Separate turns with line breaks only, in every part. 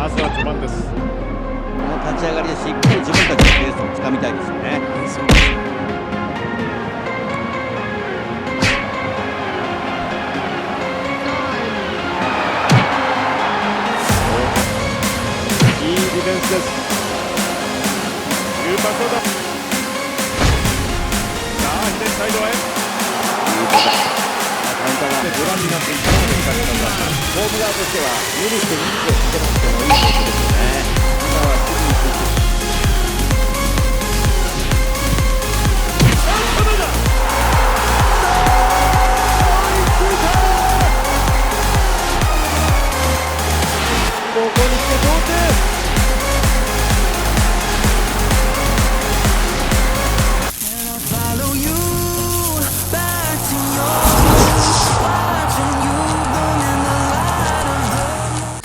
まずは序盤です。
この立ち上がりでしっかり自分たちのペースをつかみたいですよね。
そうですいいディフェンスです。スーパーソーダ。さあ左サイドへ。
カウンターが
ご覧になっていかがですかさん
ホーム側としては無理して人数をつけなくてもいいということです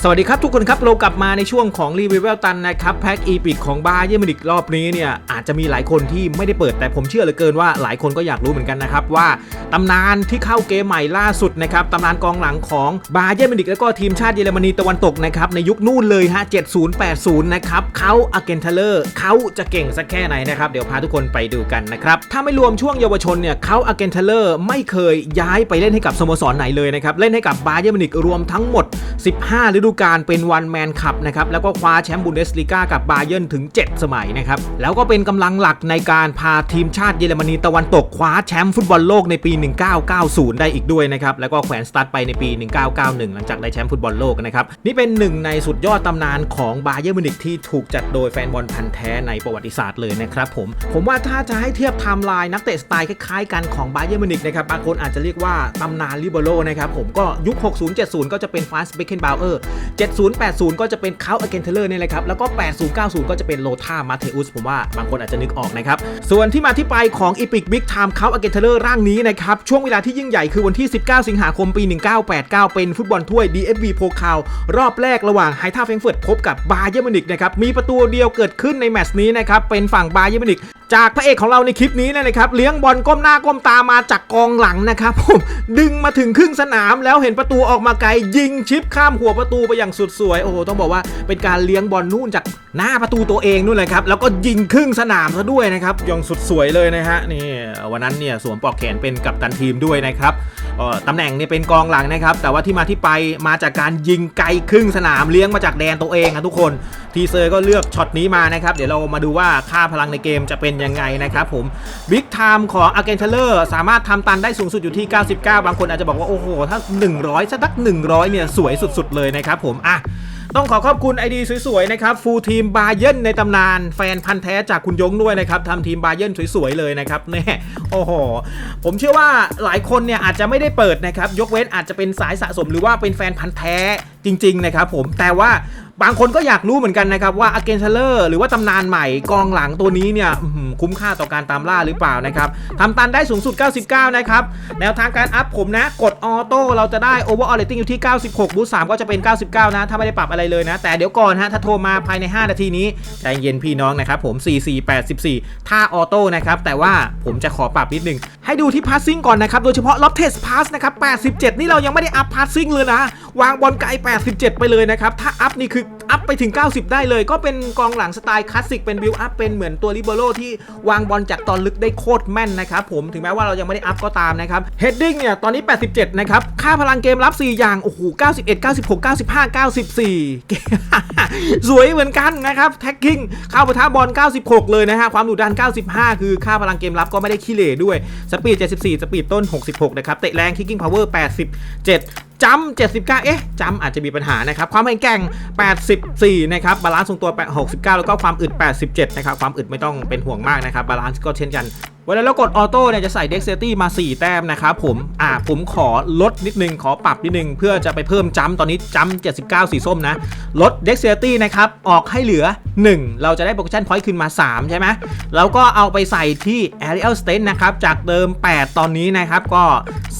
สวัสดีครับทุกคนครับเรากลับมาในช่วงของรีวิวเวลตันนะครับแพ็กอีพิกของบาเยอร์มินิกรอบนี้เนี่ยอาจจะมีหลายคนที่ไม่ได้เปิดแต่ผมเชื่อเหลือเกินว่าหลายคนก็อยากรู้เหมือนกันนะครับว่าตำนานที่เข้าเกมใหม่ล่าสุดนะครับตำนานกองหลังของบาเยอร์มินิกแล้วก็ทีมชาติเยอรมนีตะวันตกนะครับในยุคนู่นเลยฮะ7080นะครับเขาอาเกนเทเลอร์เขาจะเก่งสักแค่ไหนนะครับเดี๋ยวพาทุกคนไปดูกันนะครับถ้าไม่รวมช่วงเยาวชนเนี่ยเขาอาเกนเทเลอร์ไม่เคยย้ายไปเล่นให้กับสโมสรไหนเลยนะครับเล่นให้กับบาเยมินิกรวมทั้งหมด 15ฤดูกาลเป็นวันแมนคัพนะครับแล้วก็คว้าแชมป์บุนเดสลีกากับบาเยิร์นถึง 7 สมัยนะครับแล้วก็เป็นกำลังหลักในการพาทีมชาติเยอรมนีตะวันตกคว้าแชมป์ฟุตบอลโลกในปี 1990 ได้อีกด้วยนะครับแล้วก็แขวนสตาร์ทไปในปี 1991 หลังจากได้แชมป์ฟุตบอลโลกนะครับนี่เป็นหนึ่งในสุดยอดตำนานของบาเยิร์นมิวนิกที่ถูกจัดโดยแฟนบอลพันธ์แท้ในประวัติศาสตร์เลยนะครับผมผมว่าถ้าจะให้เทียบไทม์ไลน์นักเตะสไตล์คล้ายๆกันของบาเยิร์นมิวนิกนะครับบางคนอาจจะเรียกว่าตำนานลิเบโรนะครับผมก็ยุค 60-70 ก็จะเป็นฟาสเบคเคนบาวเออร์70-80 ก็จะเป็นเขาอเกนเทเลอร์นี่แหละครับ แล้วก็ 80-90 ก็จะเป็นโลธามาเทอุสผมว่าบางคนอาจจะนึกออกนะครับ ส่วนที่มาที่ไปของอีพิกบิ๊กไทม์เขาอเกนเทเลอร์ร่างนี้นะครับ ช่วงเวลาที่ยิ่งใหญ่คือวันที่ 19 สิงหาคมปี 1989 เป็นฟุตบอลถ้วย DFB โพคาวรอบแรกระหว่างไฮท่าเฟรงเฟิร์ตพบกับบาเยอร์มินิกนะครับมีประตูเดียวเกิดขึ้นในแมตช์นี้นะครับเป็นฝั่งบาเยอร์มินิกจากพระเอกของเราในคลิปนี้นะครับเลี้ยงบอลก้มหน้าก้มตามาจากกองหลังนะครับผมดึงมาถึงครึ่งสนามแล้วเห็นประตูออกมาไกลยิงชิปข้ามหัวประตูไปอย่างสุดสวยโอ้โหต้องบอกว่าเป็นการเลี้ยงบอลนู่นจากหน้าประตูตัวเองนู่นเลยครับแล้วก็ยิงครึ่งสนามซะด้วยนะครับยองสุดสวยเลยนะฮะนี่วันนั้นเนี่ยสวมปลอกแขนเป็นกัปตันทีมด้วยนะครับ ตำแหน่งเนี่ยเป็นกองหลังนะครับ แต่ว่าที่มาที่ไปมาจากการยิงไกลครึ่งสนามเลี้ยงมาจากแดนตัวเองนะทุกคนทีเซอร์ก็เลือกช็อตนี้มานะครับ เดี๋ยวเรามาดูว่าค่าพลังในเกมจะเป็นยังไงนะครับผมบิ๊กไทม์ของอาร์เกนเทเลอร์สามารถทำตันได้สูงสุดอยู่ที่ 99 บางคนอาจจะบอกว่า โอ้โห ถ้า 100 สัก100 เนี่ย สวยสุด ๆ เลยนะครับผมอะ ต้องขอขอบคุณไอดีสวยๆนะครับฟูลทีมบาเยนในตำนาน แฟนพันธ์แท้จากคุณยงด้วยนะครับทำทีมบาเยนสวยๆเลยนะครับแน่โอ้โหผมเชื่อว่าหลายคนเนี่ยอาจจะไม่ได้เปิดนะครับยกเว้นอาจจะเป็นสายสะสมหรือว่าเป็นแฟนพันธ์แท้จริงๆนะครับผมแต่ว่า บางคนก็อยากรู้เหมือนกันนะครับว่าอเกนเทเลอร์หรือว่าตำนานใหม่กองหลังตัวนี้เนี่ยคุ้มค่าต่อการตามล่าหรือเปล่านะครับทำตันได้สูงสุด 99 นะครับ แนวทางการอัพผมนะ กดออโต้เราจะได้ Overall Rating อยู่ที่ 96 บูส3ก็จะเป็น 99 นะ ถ้าไม่ได้ปรับอะไรเลยนะ แต่เดี๋ยวก่อนฮะ ถ้าโทรมาภายใน 5 นาทีนี้ใจเย็นพี่น้องนะครับผม 4484ถ้าออโต้นะครับ แต่ว่าผมจะขอปรับนิดนึง ให้ดูที่ passing ก่อนนะครับ โดยเฉพาะ lob test pass นะครับ 87 นี่เรายังไม่ได้อัพ passing เลยนะ วางบอลไกล 87 ไปเลยนะครับ ถ้าอัพนี่คือ ไปถึง 90 ได้เลย ก็เป็นกองหลังสไตล์คลาสสิกเป็นบิลอัพเป็นเหมือนตัวลิเบโรที่วางบอลจากตอนลึกได้โคตรแม่นนะครับผมถึงแม้ว่าเรายังไม่ได้อัพก็ตามนะครับ heading เนี่ยตอนนี้ 87 นะครับ ค่าพลังเกมรับ 4 อย่าง โอ้โห 91 96 95 94 สวยเหมือนกันนะครับ tagging เข้าปะทะบอล 96 เลยนะฮะความดุดัน 95 คือค่าพลังเกมรับก็ไม่ได้ขี้เหร่ด้วยสปีด 74 สปีดต้น 66 นะครับเตะแรง kicking power 87จัม79 เอ๊ะจัมอาจจะมีปัญหานะครับ ความแข็งแกร่ง 84 นะครับ บาลานซ์ทรงตัว 69 แล้วก็ความอึด 87 นะครับ ความอึดไม่ต้องเป็นห่วงมากนะครับ บาลานซ์ก็เช่นกันเวลาเรากดออโต้เนี่ยจะใส่ Dexterity มา 4 แต้มนะครับผมอ่าผมขอลดนิดนึง ขอปรับนิดนึง เพื่อจะไปเพิ่มจัมตอนนี้จัม79 สีส้มนะ ลด Dexterity นะครับ ออกให้เหลือ 1 เราจะได้ Progression Point ขึ้นมา 3 ใช่ไหมแล้วก็เอาไปใส่ที่ a r i a l Strength นะครับ จากเดิม 8 ตอนนี้นะครับ ก็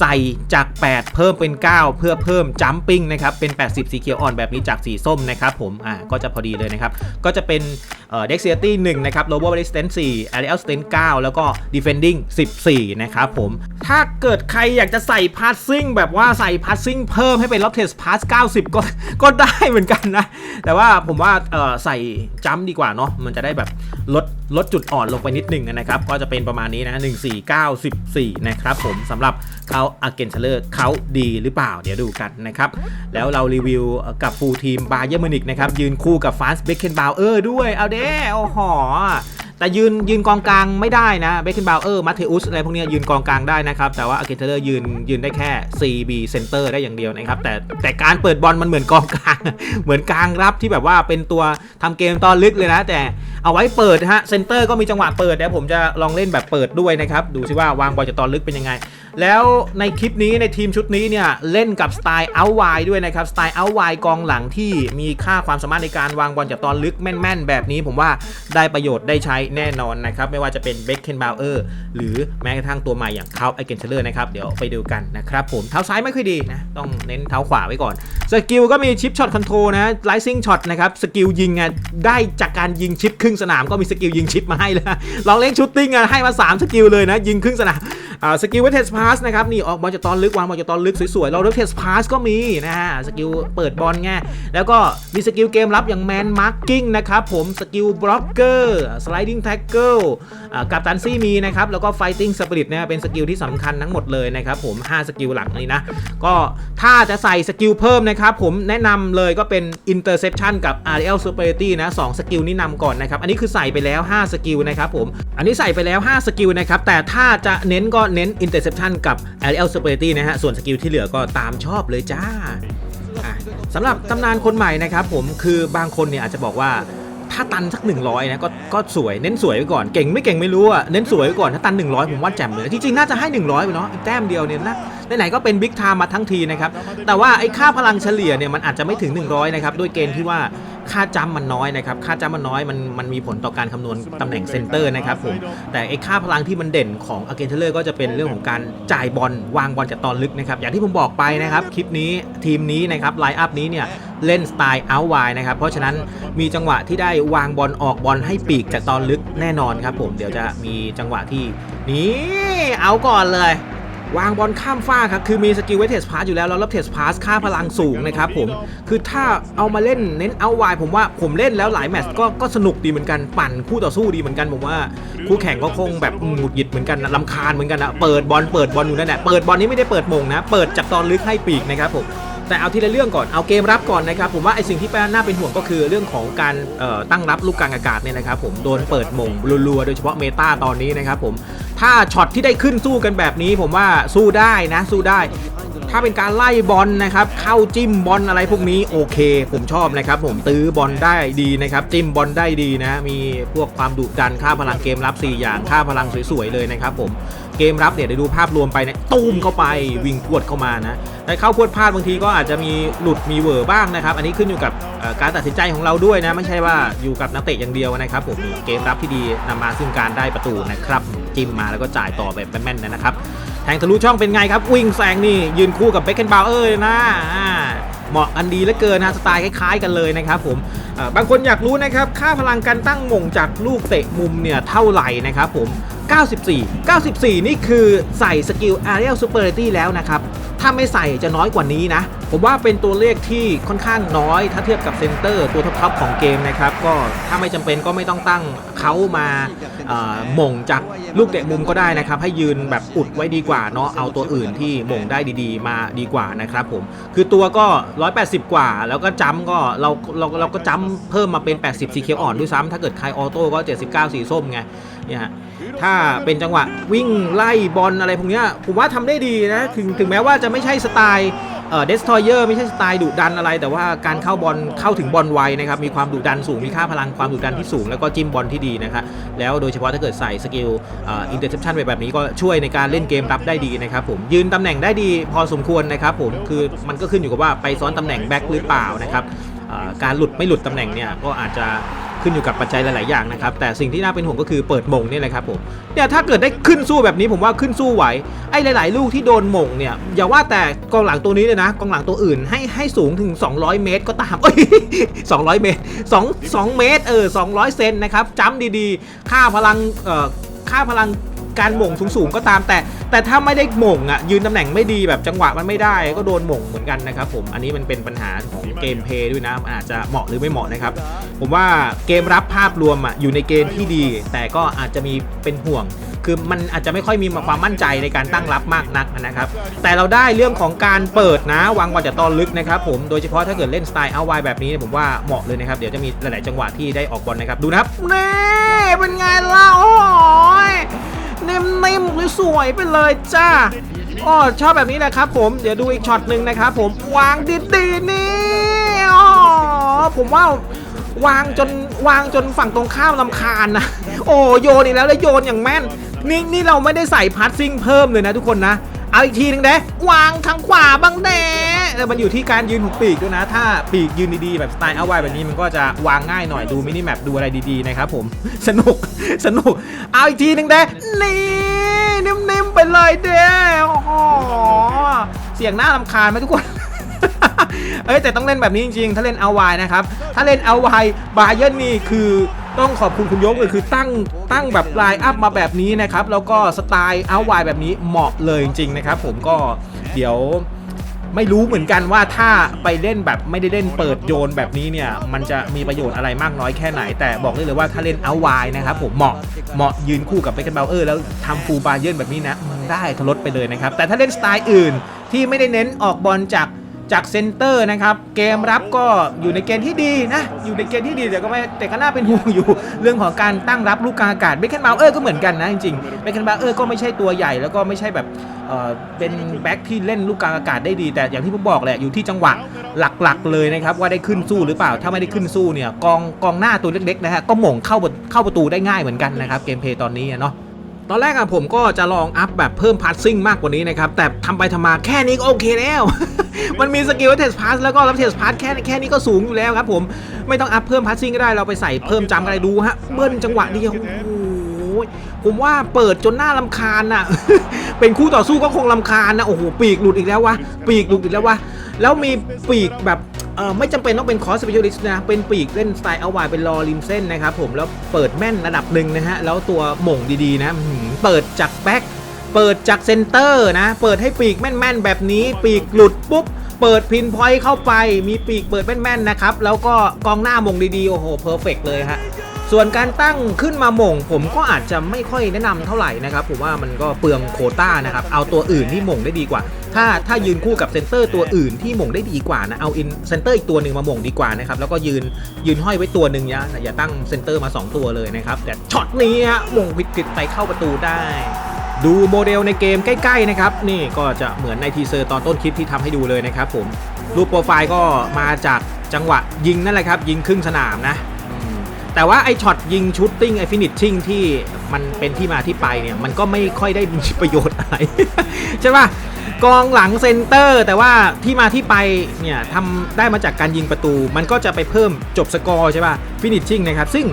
ใส่จาก 8 เพิ่มเป็น 9 เพื่อเพิ่มจัมปิ้งนะครับเป็น 80 สีเขียวอ่อนแบบนี้จากสีส้มนะครับผมอ่าก็จะพอดีเลยนะครับ ก็จะเป็นเอ่อ Dexterity 1นะครับ Lower Resistance 4 Aerial Strength 9แล้วก็ Defending 14 นะครับผม ถ้าเกิดใครอยากจะใส่ Passing แบบว่าใส่ Passing เพิ่มให้เป็น Lob Test Pass 90 ก็ก็ได้เหมือนกันนะ แต่ว่าผมว่าใส่จัมดีกว่าเนาะมันจะได้แบบ ลดลดจุดอ่อนลงไปนิดหนึ่งนะครับ ก็จะเป็นประมาณนี้นะ 1494นะครับผมสำหรับเขาอาเกนเชเลอร์เขาดีหรือเปล่า เดี๋ยวดูกันนะครับ แล้วเรารีวิวกับฟูลทีมบาเยอร์มินิกนะครับ ยืนคู่กับฟานส์เบคเคนบาวเออร์ด้วย เอาเด้โอ้โห แต่ยืนยืนกองกลางไม่ได้นะเบคเคนบาวเออร์มาเทอุสอะไรพวกนี้ยืนกองกลางได้นะครับ แต่ว่าอาเกนเทเลอร์ยืนยืนได้แค่ CB Center ได้อย่างเดียวนะครับ แต่แต่การเปิดบอลมันเหมือนกองกลาง เหมือนกลางรับที่แบบว่าเป็นตัวทำเกมตอนลึกเลยนะ แต่เอาไว้เปิดฮะเซนเตอร์ก็มีจังหวะเปิดเดี๋ยวผมจะลองเล่นแบบเปิดด้วยนะครับ ดูซิว่าวางบอลจากตอนลึกเป็นยังไง แล้วในคลิปนี้ในทีมชุดนี้เนี่ยเล่นกับสไตล์เอาไวด้วยนะครับสไตล์เอาไวกองหลังที่มีค่าความสามารถในการวางบอลจากตอนลึกแม่น ๆ แบบนี้ผมว่าได้ประโยชน์ได้ใช้แน่นอนนะครับไม่ว่าจะเป็นเบคเคนบาวเออร์หรือแม้กระทั่งตัวใหม่อย่างเขาไอเกนเชเลอร์นะครับเดี๋ยวไปดูกันนะครับผมเท้าซ้ายไม่ค่อยดีนะต้องเน้นเท้าขวาไว้ก่อนสกิลก็มีชิปช็อตคอนโทรนะไลซิ่งช็อตนะครับสกิลยิงอะได้จากการยิงชิปครึ่งสนามก็มีสกิลยิงชิปมาให้แล้วลองเล่นชุตติ้งอะให้มา 3 สกิลเลยนะยิงครึ่งสนามอ่าสกิลเวทเทสพาสนะครับนี่ออกบอลจากตอนลึกวางบอลจากตอนลึกสวยๆเราเลือกเทสพาสก็มีนะฮะสกิลเปิดบอลไงแล้วก็มีสกิลเกมรับอย่างแมนมาร์กิ้งนะครับผมสกิลบล็อกเกอร์สไลดิ้งแท็กเกิลกับตันซี่มีนะครับแล้วก็ไฟติ้งสปิริตนะเป็นสกิลที่สำคัญทั้งหมดเลยนะครับผม 5 สกิลหลักนี้นะ ก็ถ้าจะใส่สกิลเพิ่มนะครับผมแนะนำเลยก็เป็น Interception กับ RL Superiority นะ2สกิลนี้นำก่อนนะครับ อันนี้คือใส่ไปแล้ว 5 สกิลนะครับผม อันนี้ใส่ไปแล้ว 5 สกิลนะครับ แต่ถ้าจะเน้นก็เน้น Interception กับ Aerial Superiority นะฮะ ส่วนสกิลที่เหลือก็ตามชอบเลยจ้าสำหรับตำนานคนใหม่นะครับผมคือบางคนเนี่ยอาจจะบอกว่าถ้าตันสัก 100นะก็ก็สวยเน้นสวยไว้ก่อนเก่งไม่เก่งไม่รู้อะเน้นสวยไว้ก่อนถ้าตัน 100 ผมว่าแจ่มเลย จริงๆ น่าจะให้ 100ไปเนาะอีกแต้มเดียวเนี่ยนะไหนๆก็เป็นบิ๊กไทม์มาทั้งทีนะครับ แต่ว่าไอ้ค่าพลังเฉลี่ยเนี่ยมันอาจจะไม่ถึง 100 นะครับ ด้วยเกณฑ์ที่ว่า ค่าจัมป์มันน้อยนะครับ ค่าจัมป์มันน้อยมันมันมีผลต่อการคำนวณตำแหน่งเซนเตอร์นะครับผม แต่ไอ้ค่าพลังที่มันเด่นของอเกนเทเลอร์ก็จะเป็นเรื่องของการจ่ายบอลวางบอลจากตอนลึกนะครับ อย่างที่ผมบอกไปนะครับ คลิปนี้ทีมนี้นะครับไลน์อัพนี้เนี่ยเล่นสไตล์เอาไวนะครับ เพราะฉะนั้นมีจังหวะที่ได้วางบอลออกบอลให้ปีกจากตอนลึกแน่นอนครับผม เดี๋ยวจะมีจังหวะที่นี่เอาก่อนเลย วางบอลข้ามฟ้าครับ คือมีสกิลเวทเทสพาสอยู่แล้วแล้วรับเทสพาสค่าพลังสูงนะครับผม คือถ้าเอามาเล่นเน้นเอาไวผมว่าผมเล่นแล้วหลายแมตช์ก็ก็สนุกดีเหมือนกันปั่นคู่ต่อสู้ดีเหมือนกันผมว่าคู่แข่งก็คงแบบหงุดหงิดเหมือนกันนะลำคาญเหมือนกันนะเปิดบอลเปิดบอลอยู่นั่นแหละเปิดบอลนี้ไม่ได้เปิดมงนะ เปิดจากตอนลึกให้ปีกนะครับผม แต่เอาทีละเรื่องก่อนเอาเกมรับก่อนนะครับผมว่าไอสิ่งที่น่าเป็นห่วงก็คือเรื่องของการตั้งรับลูกกลางอากาศเนี่ยนะครับผมโดนเปิดมงรัวๆโดยเฉพาะเมตาตอนนี้นะครับผมถ้าช็อตที่ได้ขึ้นสู้กันแบบนี้ ผมว่าสู้ได้นะสู้ได้ ถ้าเป็นการไล่บอลนะครับเข้าจิ้มบอลอะไรพวกนี้โอเค ผมชอบนะครับผมตื้อบอลได้ดีนะครับจิ้มบอลได้ดีนะ มีพวกความดุดันค่าพลังเกมรับ 4 อย่างค่าพลังสวยๆเลยนะครับผม เกมรับเนี่ยเดี๋ยวดูภาพรวมไปเนี่ยตุ้มเข้าไปวิ่งพวดเข้ามานะแต่เข้าพวดพลาดบางทีก็อาจจะมีหลุดมีเวอร์บ้างนะครับ อันนี้ขึ้นอยู่กับการตัดสินใจของเราด้วยนะ ไม่ใช่ว่าอยู่กับนักเตะอย่างเดียวนะครับผมเกมรับที่ดีนำมาซึ่งการได้ประตูนะครับจิ้มมาแล้วก็จ่ายต่อแบบแม่นๆนะครับแทงทะลุช่องเป็นไงครับ วิ่งแซงนี่ยืนคู่กับเบคเคนบาวเออร์นะอ่าเหมาะกันดีเหลือเกินนะสไตล์คล้ายๆกันเลยนะครับผมบางคนอยากรู้นะครับค่าพลังการตั้งหมงจากลูกเตะมุมเนี่ยเท่าไหร่นะครับผม 94 94 นี่คือใส่สกิล Aerial Superiority แล้วนะครับ ถ้าไม่ใส่จะน้อยกว่านี้นะ ผมว่าเป็นตัวเลขที่ค่อนข้างน้อยถ้าเทียบกับเซนเตอร์ตัวท็อปๆของเกมนะครับ ก็ถ้าไม่จำเป็นก็ไม่ต้องตั้งเขามาหม่งจากลูกเตะมุมก็ได้นะครับ ให้ยืนแบบอุดไว้ดีกว่าเนาะเอาตัวอื่นที่หม่งได้ดีๆ มาดีกว่านะครับผม คือตัวก็ 180 กว่า แล้วก็จัมก็เราเราเราก็จัมเพิ่มมาเป็น 80 สีเขียวอ่อนด้วยซ้ำถ้าเกิดใครออโต้ก็ 79 สีส้มไงเนี่ย ถ้าเป็นจังหวะวิ่งไล่บอลอะไรพวกนี้ผมว่าทำได้ดีนะถึงถึงแม้ว่าจะไม่ใช่สไตล์เดสทอยเออร์ไม่ใช่สไตล์ดุดันอะไร แต่ว่าการเข้าบอลเข้าถึงบอลไวนะครับมีความดุดันสูงมีค่าพลังความดุดันที่สูง แล้วก็จิ้มบอลที่ดีนะครับแล้วโดยเฉพาะถ้าเกิดใส่สกิลอินเตอร์เซปชันไปแบบนี้ก็ช่วยในการเล่นเกมรับได้ดีนะครับผมยืนตำแหน่งได้ดีพอสมควรนะครับผมคือมันก็ขึ้นอยู่กับว่าไปซ้อนตำแหน่งแบ็คหรือเปล่านะครับการหลุดไม่หลุดตำแหน่งเนี่ยก็อาจจะ ขึ้นอยู่กับปัจจัยหลาย ๆ อย่างนะครับ แต่สิ่งที่น่าเป็นห่วงก็คือเปิดหมงเนี่ยแหละครับผมเนี่ยถ้าเกิดได้ขึ้นสู้แบบนี้ผมว่าขึ้นสู้ไหวไอ้หลาย ๆ ลูกที่โดนหมงเนี่ยอย่าว่าแต่กองหลังตัวนี้เลยนะกองหลังตัวอื่นให้ให้สูงถึง 200 เมตรก็ตามเอ้ย200 เมตร2 2เมตรเออ200 เซนนะครับจ้ำดี ๆ ค่าพลังเอ่อค่าพลัง การหม่งสูงๆก็ตามแต่ แต่ถ้าไม่ได้หม่งอะยืนตำแหน่งไม่ดีแบบจังหวะมันไม่ได้ ก็โดนหม่งเหมือนกันนะครับผมอันนี้มันเป็นปัญหาของเกมเพย์ด้วยนะอาจจะเหมาะหรือไม่เหมาะนะครับผมว่าเกมรับภาพรวมอะอยู่ในเกณฑ์ที่ดี แต่ก็อาจจะมีเป็นห่วงคือมันอาจจะไม่ค่อยมีความมั่นใจในการตั้งรับมากนักนะครับ แต่เราได้เรื่องของการเปิดนะวางก่อนจะตอนลึกนะครับผมโดยเฉพาะถ้าเกิดเล่นสไตล์เอาไวแบบนี้ผมว่าเหมาะเลยนะครับ เดี๋ยวจะมีหลาย ๆ จังหวะที่ได้ออกบอลนะครับ ดูนะครับเน่เป็นไงล่ะโอ้ยนิ่มๆ สวยไปเลยจ้าอ๋อชอบแบบนี้นะครับผมเดี๋ยวดูอีกช็อตหนึ่งนะครับผมวางดีๆนี่อ๋อผมว่าวางจนวางจนฝั่งตรงข้ามลำคาญนะโอ้โยนอีกแล้วแล้วโยนอย่างแม่นนี่นี่เราไม่ได้ใส่พัดซิ่งเพิ่มเลยนะทุกคนนะ เอาอีกทีหนึงเด้วางทางขวาบ้างเด้แต่มันอยู่ที่การยืนของปีกด้วยนะ ถ้าปีกยืนดีๆ แบบสไตล์เอาไว้แบบนี้มันก็จะวางง่ายหน่อยดูมินิแมปดูอะไรดีๆนะครับผมสนุกสนุก เอาอีกทีหนึงเด้นี่ ไปเลยเด้โอ้โหเสียงน่าลำคาญไหมทุกคน เอ้ยแต่ต้องเล่นแบบนี้จริงๆ ถ้าเล่นเอาไวนะครับ ถ้าเล่นเอาไวบาเยร์นนี่คือต้องขอบคุณคุณยกเลยคือตั้งตั้งแบบไลน์อัพมาแบบนี้นะครับ แล้วก็สไตล์เอาไวแบบนี้เหมาะเลยจริงๆนะครับ ผมก็เดี๋ยว ไม่รู้เหมือนกันว่าถ้าไปเล่นแบบไม่ได้เล่นเปิดโยนแบบนี้เนี่ย มันจะมีประโยชน์อะไรมากน้อยแค่ไหน แต่บอกได้เลยว่าถ้าเล่นเอาไวนะครับผมเหมาะเหมาะยืนคู่กับเบคอนเบลเออร์แล้วทำฟูลบาเยร์นแบบนี้นะ มันได้ทะลดไปเลยนะครับ แต่ถ้าเล่นสไตล์อื่นที่ไม่ได้เน้นออกบอลจาก จากเซนเตอร์นะครับเกมรับก็อยู่ในเกณฑ์ที่ดีนะอยู่ในเกณฑ์ที่ดีแต่ก็ไม่แต่ก็น่าเป็นห่วงอยู่ เรื่องของการตั้งรับลูกกลางอากาศเบคเคนบาวเออร์ก็เหมือนกันนะจริงๆเบคเคนบาวเออร์ก็ไม่ใช่ตัวใหญ่แล้วก็ไม่ใช่แบบเออเป็นแบ็คที่เล่นลูกกลางอากาศได้ดี แต่อย่างที่ผมบอกแหละอยู่ที่จังหวะหลักๆ เลยนะครับว่าได้ขึ้นสู้หรือเปล่า ถ้าไม่ได้ขึ้นสู้เนี่ยกองกองหน้าตัวเล็กๆนะฮะก็หม่งเข้าเข้าประตูได้ง่ายเหมือนกันนะครับเกมเพย์ตอนนี้เนาะ ตอนแรกอะผมก็จะลองอัพแบบเพิ่มพาสซิ่งมากกว่านี้นะครับ แต่ทำไปทำมาแค่นี้ก็โอเคแล้ว มันมีสกิลเทสพาสแล้วก็รับเทสพาสแค่แค่นี้ก็สูงอยู่แล้วครับผมไม่ต้องอัพเพิ่มพาสซิ่งก็ได้เราไปใส่เพิ่มจำอะไรดูฮะเบิ้ลจังหวะเดียวโอ้โหผมว่าเปิดจนหน้าลำคาญน่ะ เป็นคู่ต่อสู้ก็คงลำคาญนะ โอ้โห ปีกหลุดอีกแล้ววะ ปีกหลุดอีกแล้ววะ แล้วมีปีกแบบ ไม่จำเป็นต้องเป็นคอร์สเปเชียลิสต์นะ เป็นปีกเล่นสไตล์เอาไวเป็นรอริมเส้นนะครับผม แล้วเปิดแม่นระดับหนึ่งนะฮะ แล้วตัวหม่งดีๆนะ เปิดจากแบ็คเปิดจากเซนเตอร์นะ เปิดให้ปีกแม่นๆแบบนี้ ปีกหลุดปุ๊บ เปิดพินพอยต์เข้าไป มีปีกเปิดแม่นๆนะครับ แล้วก็กองหน้าม่งดีๆ โอ้โห เพอร์เฟกเลยฮะ ส่วนการตั้งขึ้นมาหม่ง ผมก็อาจจะไม่ค่อยแนะนำเท่าไหร่นะครับผมว่ามันก็เปลืองโคต้านะครับเอาตัวอื่นที่หม่งได้ดีกว่า ถ้าถ้ายืนคู่กับเซนเตอร์ตัวอื่นที่หม่งได้ดีกว่านะเอาอินเซนเตอร์อีกตัวหนึ่งมาหม่งดีกว่านะครับแล้วก็ยืนยืนห้อยไว้ตัวหนึ่งอย่าอย่าตั้งเซนเตอร์มา 2 ตัวเลยนะครับแต่ช็อตนี้ฮะหม่งผิดผิดไปเข้าประตูได้ดูโมเดลในเกมใกล้ๆนะครับนี่ก็จะเหมือนในทีเซอร์ตอนต้นคลิปที่ทำให้ดูเลยนะครับผมรูปโปรไฟล์ก็มาจากจังหวะยิงนั่นแหละครับ ยิงครึ่งสนามนะ แต่ว่าไอช็อตยิงชุตติ้งไอฟินิชชิ่งที่มันเป็นที่มาที่ไปเนี่ยมันก็ไม่ค่อยได้มีประโยชน์อะไร ใช่ป่ะกองหลังเซนเตอร์ แต่ว่าที่มาที่ไปเนี่ยทำได้มาจากการยิงประตู มันก็จะไปเพิ่มจบสกอร์ใช่ป่ะฟินิชชิ่งนะครับซึ่ง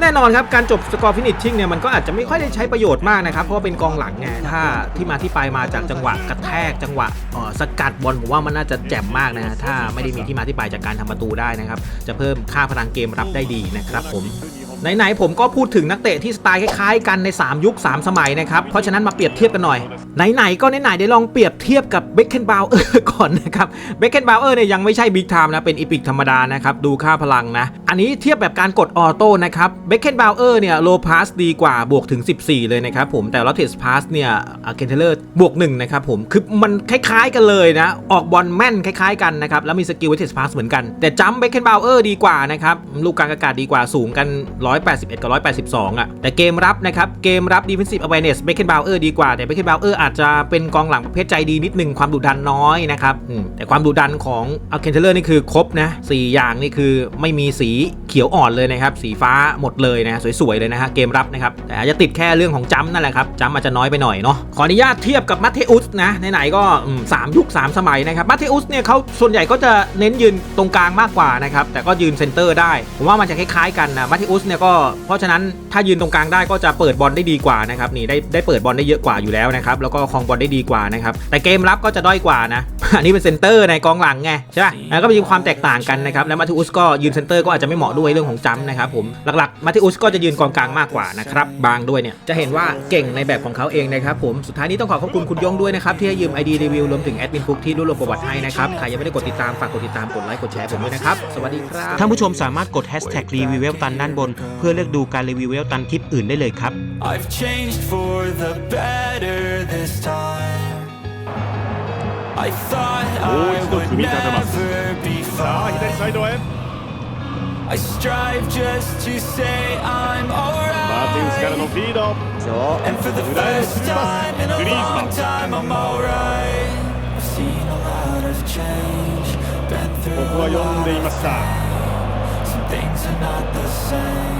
แน่นอนครับการจบสกอร์ฟินิชชิ่งเนี่ยมันก็อาจจะไม่ค่อยได้ใช้ประโยชน์มากนะครับ เพราะว่าเป็นกองหลังไงถ้าที่มาที่ไปมาจากจังหวะกระแทกจังหวะอ่อสกัดบอลผมว่ามันน่าจะแจ่มมากนะฮะถ้าไม่ได้มีที่มาที่ไปจากการทำประตูได้นะครับ จะเพิ่มค่าพลังเกมรับได้ดีนะครับผม ไหนๆผมก็พูดถึงนักเตะที่สไตล์คล้ายๆกันใน 3 ยุค 3 สมัยนะครับ เพราะฉะนั้นมาเปรียบเทียบกันหน่อย ไหนๆก็ไหนๆได้ลองเปรียบเทียบกับเบคเคนบาวเออร์ก่อนนะครับเบคเคนบาวเออร์เนี่ยยังไม่ใช่บิ๊กไทม์นะ เป็นอีพิกธรรมดานะครับ ดูค่าพลังนะ อันนี้เทียบแบบการกดออโต้นะครับเบคเคนบาวเออร์เนี่ยโลพาสดีกว่าบวกถึง 14 เลยนะครับผมแต่ลอเทสพาสเนี่ยเคนเทเลอร์บวก1นะครับผมคือมันคล้ายๆกันเลยนะ ออกบอลแม่นคล้ายๆกันนะครับแล้วมีสกิลเวทเทสพาสเหมือนกันแต่จัมเบคเคนบาวเออร์ดีกว่านะครับลูกกลางอากาศดีกว่าสูงกัน181 กับ 182อะแต่เกมรับนะครับเกมรับ defensive awareness เบคเคนบาวเออร์ดีกว่า แต่เบคเคนบาวเออร์อาจจะเป็นกองหลังประเภทใจดีนิดนึงความดุดันน้อยนะครับแต่ความดุดันของอัลเคนเทเลอร์นี่คือครบนะ4อย่างนี่คือไม่มีสีเขียวอ่อนเลยนะครับสีฟ้าหมดเลยนะสวยๆเลยนะฮะเกมรับนะครับแต่อาจจะติดแค่เรื่องของจัมนั่นแหละครับจัมอาจจะน้อยไปหน่อยเนาะขออนุญาตเทียบกับมัตเทอุสนะไหนๆก็สามยุค3สมัยนะครับมัตเทอุสเนี่ยเขาส่วนใหญ่ก็จะเน้นยืนตรงกลางมากกว่านะครับแต่ก็ยืนเซนเตอร์ได้ผมว่ามันจะคล้ายๆกันนะมัตเทอุสเนี่ยก็เพราะฉะนั้นถ้ายืนตรงกลางได้ก็จะเปิดบอลได้ดีกว่านะครับนี่ได้ได้เปิดบอลได้เยอะกว่าอยู่แล้วนะครับแล้วก็ครองบอลได้ดีกว่านะครับแต่เกมรับก็จะด้อยกว่านะอันนี้เป็นเซนเตอร์ในกองหลังไงใช่ป่ะแล้วก็มีความแตกต่างกันนะครับแล้วมัตเทอุสก็ยืนเซนเตอร์ก็อาจจะไม่เหมาะด้วยเรื่องของจัมป์นะครับผมหลักๆมัตเทอุสก็จะยืนกองกลางมากกว่านะครับบางด้วยเนี่ยจะเห็นว่าเก่งในแบบของเขาเองนะครับผมสุดท้ายนี้ต้องขอขอบคุณคุณยงด้วยนะครับที่ให้ยืม ID รีวิวรวมถึงแอดมินฟุกที่รวบรวมประวัติให้นะครับใครยังไม่ได้กดติดตามฝากกดติดตามกดไลค์กดแชร์ผมด้วยนะครับสวัสดีครับ
ท่านผู้ชมสามารถกด hashtag รีวิวเวลตันด้านบนเพื่อเลือกดูการรีวิวเวลตันคลิปอื่นได้เลยครับ
I've changed for the better this time I thought I would never be fine I strive just to say I'm alright And for the first time in a long time I'm alright I've seen a lot of change Been through a lot Some things are not the same